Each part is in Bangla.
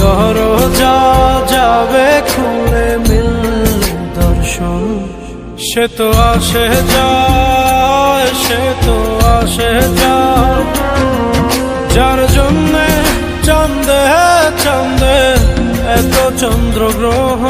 দরজা যাবে খুলে মিল দর্শন। সে তো আসে যায়, সে তো আসে যায়। যার জন্যে চন্দে চন্দে এত চন্দ্রগ্রহ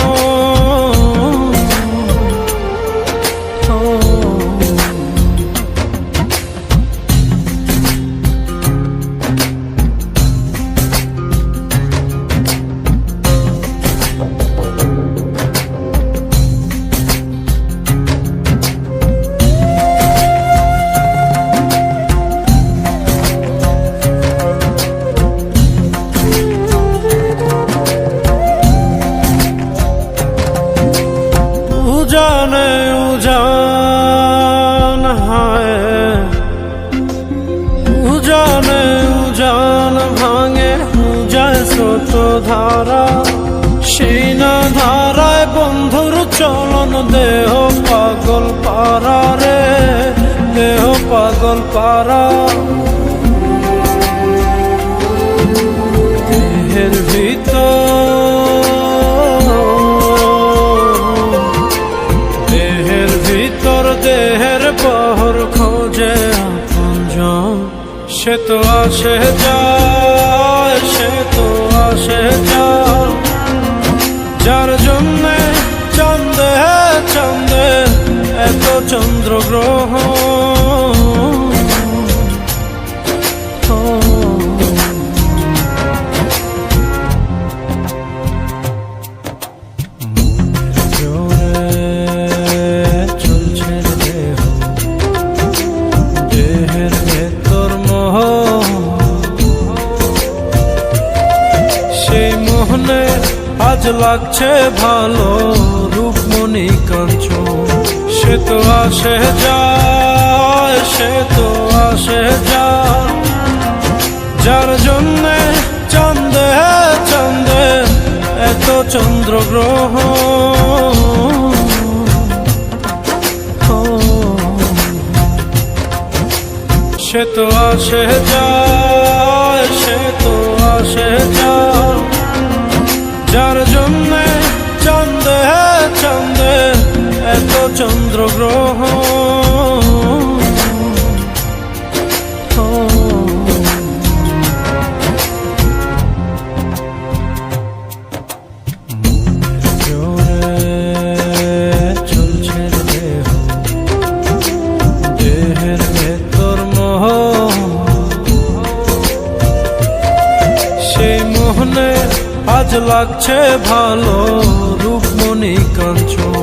ধারা সেই ধারায় বন্ধুর চলন দেহ পাগল পারা রে, দেহ পাগল পারা দেহের ভিতর দেহের ভিতর, দেহের পহর খোঁজে আপনজন সে তো আসে যায় সে তো আসে যায় যার জন্যে চন্দে চন্দে এত চন্দ্রগ্রহ লাগছে ভালো রূপমণি কাঞ্চন। সে তো আসে যায়, সে তো আসে যার জন্যে চন্দে চন্দে এত চন্দ্রগ্রহ। সে তো আসে যায়। আজ লাগছে ভালো রূপমণি কাঞ্চন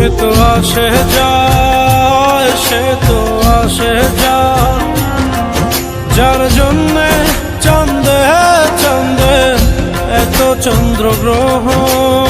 সে তো আসে যায় সে তো আসে যার জন্যে চন্দে চন্দে এত চন্দ্রগ্রহণ।